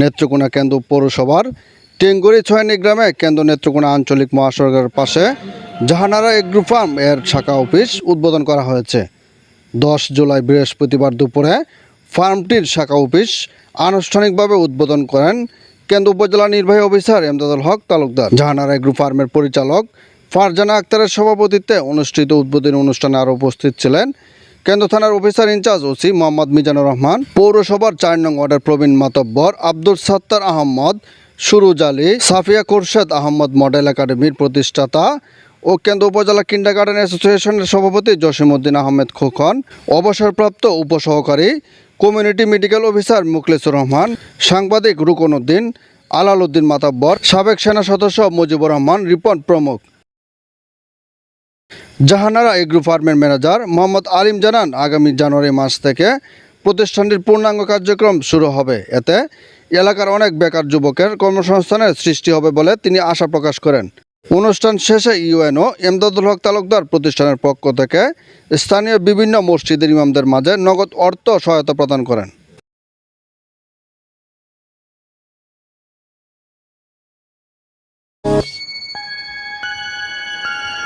নেত্রকোনা কেন্দ্র পৌরসভার টেঙ্গুরি ছয়নি গ্রামে কেন্দ্র নেত্রকোনা আঞ্চলিক মহাসড়কের পাশে জাহানারা এগ্রো ফার্ম এর শাখা অফিস উদ্বোধন করা হয়েছে। দশ জুলাই বৃহস্পতিবার দুপুরে ফার্মটির শাখা অফিস আনুষ্ঠানিকভাবে উদ্বোধন করেন কেন্দ্র উপজেলা নির্বাহী অফিসার এমদাদুল হক তালুকদার। জাহানারা এগ্রো ফার্মের পরিচালক ফারজানা আক্তারের সভাপতিত্বে অনুষ্ঠিত উদ্বোধনী অনুষ্ঠানে আরও উপস্থিত ছিলেন কেন্দ্র থানার officer in charge OC Mohammad Mizanur Rahman, পৌরসভার চার নং ওয়ার্ডের প্রবীণ মাতব্বর আব্দুল সত্তার আহমদ সুরুজ আলী, সাফিয়া খোরশেদ আহমদ মডেল একাডেমির প্রতিষ্ঠাতা ও কেন্দ্র উপজেলা কিন্ডার গার্ডেন অ্যাসোসিয়েশনের সভাপতি জসিমউদ্দিন আহমেদ খোকন, অবসরপ্রাপ্ত উপসহকারী community medical officer Mukhlesur Rahman, সাংবাদিক রুকন উদ্দিন আলাল উদ্দিন মাতাব্বর, সাবেক সেনা সদস্য মুজিবুর রহমান, রিপন প্রমুখ। জাহানারা এগ্রো ফার্মের ম্যানেজার মোহাম্মদ আলিম জানান, আগামী জানুয়ারি মাস থেকে প্রতিষ্ঠানটির পূর্ণাঙ্গ কার্যক্রম শুরু হবে। এতে এলাকার অনেক বেকার যুবকের কর্মসংস্থানের সৃষ্টি হবে বলে তিনি আশা প্রকাশ করেন। অনুষ্ঠান শেষে ইউএনও এমদাদুল হক তালুকদার প্রতিষ্ঠানের পক্ষ থেকে স্থানীয় বিভিন্ন মসজিদের ইমামদের মাঝে নগদ অর্থ সহায়তা প্রদান করেন।